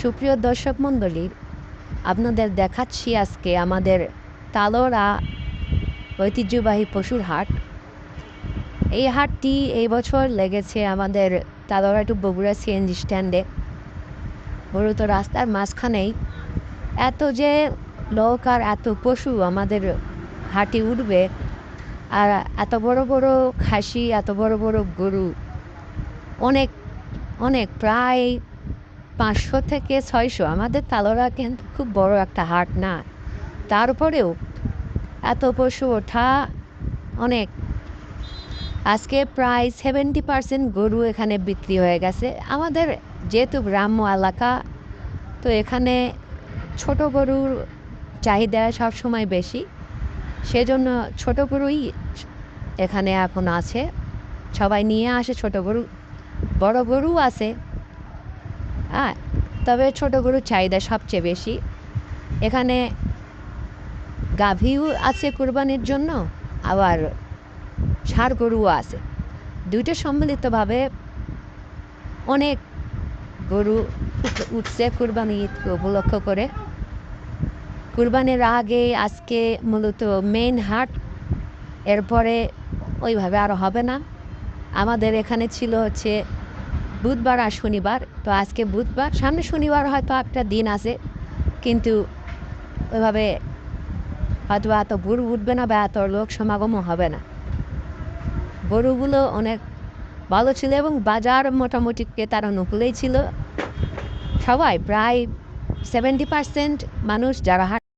সুপ্রিয় দর্শক মণ্ডলী, আপনাদের দেখাচ্ছি আজকে আমাদের তালোরা ঐতিহ্যবাহী পশুর হাট। এই হাটটি এই বছর লেগেছে আমাদের তালোরা টু বগুড়া সিএনজি স্ট্যান্ডে। মূলত রাস্তার মাঝখানেই এত যে লোক আর এত পশু আমাদের হাটে উঠবে, আর এত বড় বড় খাসি, এত বড় বড় গরু, অনেক অনেক, প্রায় পাঁচশো থেকে ছয়শো। আমাদের তালোরা কিন্তু খুব বড় একটা হাট না। তারপরেও এত পশু ওঠা অনেক। আজকে প্রায় সেভেন্টি পার্সেন্ট গরু এখানে বিক্রি হয়ে গেছে। আমাদের যেহেতু গ্রাম্য এলাকা, তো এখানে ছোট গরুর চাহিদা সবসময় বেশি। সেজন্য ছোট গরুই এখানে এখন আছে। সবাই নিয়ে আসে ছোট গরু। বড় গরু আছে। হ্যাঁ তবে ছোট গরুর চাহিদা সবচেয়ে বেশি। এখানে গাভীও আছে কুরবানির জন্য, আবার ষাঁড় গরুও আছে। দুইটা সম্মিলিতভাবে অনেক গরু উঠছে কুরবানি ঈদকে উপলক্ষ করে। কুরবানির আগে, আজকে মূলত মেইন হাট, এরপরে ওইভাবে আর হবে না। আমাদের এখানে ছিল হচ্ছে বুধবার আর শনিবার। তো আজকে বুধবার, সামনে শনিবার হয়তো একটা দিন আছে, কিন্তু ওইভাবে হয়তো এত গরু উঠবে না বা এত লোক সমাগমও হবে না। গরুগুলো অনেক ভালো ছিল এবং বাজার মোটামুটি ক্রেতার অনুকূলেই ছিল। সবাই প্রায় সেভেন্টি পার্সেন্ট মানুষ যারা